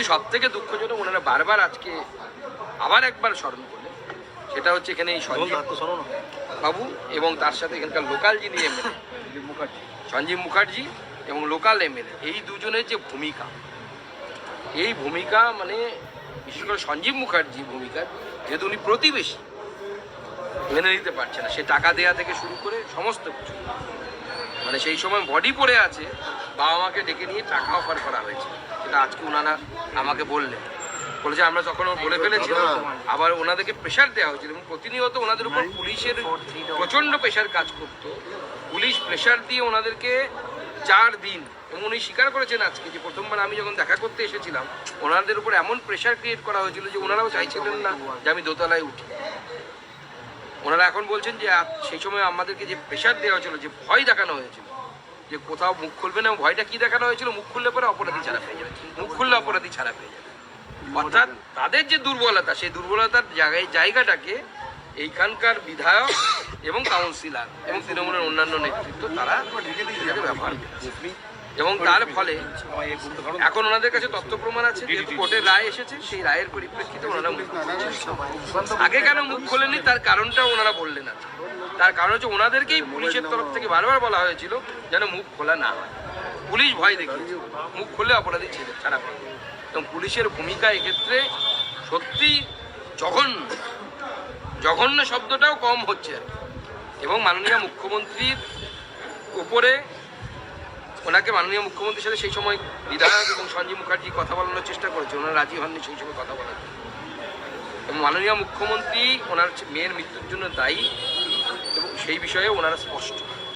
কিন্তু সব থেকে দুঃখজনক ওনারা বারবার আজকে আবার একবার স্মরণ করলেন সেটা হচ্ছে এখানে এই সঞ্জীব বাবু এবং তার সাথে এখানকার লোকাল যিনি এমএলএ সঞ্জীব মুখার্জি। এবং লোকাল এমএলএ এই দুজনের যে ভূমিকা এই ভূমিকা মানে বিশেষ করে সঞ্জীব মুখার্জি ভূমিকা যেহেতু উনি প্রতিবেশী মেনে নিতে পারছে না। সে টাকা দেয়া থেকে শুরু করে সমস্ত কিছু মানে সেই সময় বডি পড়ে আছে বাবা মাকে ডেকে নিয়ে টাকা অফার করা হয়েছে। সেটা আজকে ওনারা আমাকে বললেন বলেছে আমরা তখন বলে ফেলেছিলাম আবার ওনাদেরকে প্রেশার দেওয়া হয়েছিল এবং প্রতিনিয়ত ওনাদের উপর পুলিশের প্রচণ্ড প্রেশার কাজ করতো। পুলিশ প্রেশার দিয়ে ওনাদেরকে চার দিন এবং উনি স্বীকার করেছেন আজকে যে প্রথমবার আমি যখন দেখা করতে এসেছিলাম ওনাদের উপর এমন প্রেশার ক্রিয়েট করা হয়েছিল যে ওনারাও চাইছিলেন না যে আমি দোতলায় উঠি। ওনারা এখন বলছেন যে সেই সময় আমাদেরকে যে প্রেশার দেওয়া হয়েছিল যে ভয় দেখানো হয়েছিল যে কোথাও মুখ খুলবে না ভয়টা কি দেখানো হয়েছিল? মুখ খুললে পরে অপরাধী ছাড়া পেয়ে যাবে। মুখ খুললে অপরাধী ছাড়া পেয়ে যাবে। অর্থাৎ তাদের যে দুর্বলতা, সেই দুর্বলতার জায়গায়, জায়গাটাকে এইখানকার বিধায়ক এবং কাউন্সিলর এবং তৃণমূলের অন্যান্য নেতৃত্ব তারা ব্যবহার। এবং তার ফলে এখন ওনাদের কাছে তথ্য প্রমাণ আছে, যেহেতু কোর্টের রায় এসেছে, সেই রায়ের পরিপ্রেক্ষিতে ওনারা। আগে কেন মুখ খোলেনি তার কারণটা ওনারা বললেন না তার কারণ হচ্ছে ওনাদেরকেই পুলিশের তরফ থেকে বারবার বলা হয়েছিল যেন মুখ খোলা না হয়। পুলিশ ভয় দেখিয়েছে। মুখ খুললে অপরাধী ছেড়ে ছাড়া পাবে এবং পুলিশের ভূমিকা এক্ষেত্রে সত্যি জঘন্য। জঘন্য শব্দটাও কম হচ্ছে এবং মাননীয় মুখ্যমন্ত্রীর উপরে ওনাকে মাননীয় মুখ্যমন্ত্রীর সাথে সেই সময় বিধায়ক এবং সঞ্জীব মুখার্জি কথা বলানোর চেষ্টা করেছে ওনারা রাজি হননি সেই সময় কথা বলার। এবং মাননীয় মুখ্যমন্ত্রী ওনার মেয়ের মৃত্যুর জন্য দায়ী। এবং সেই বিষয়ে ওনারা স্পষ্ট।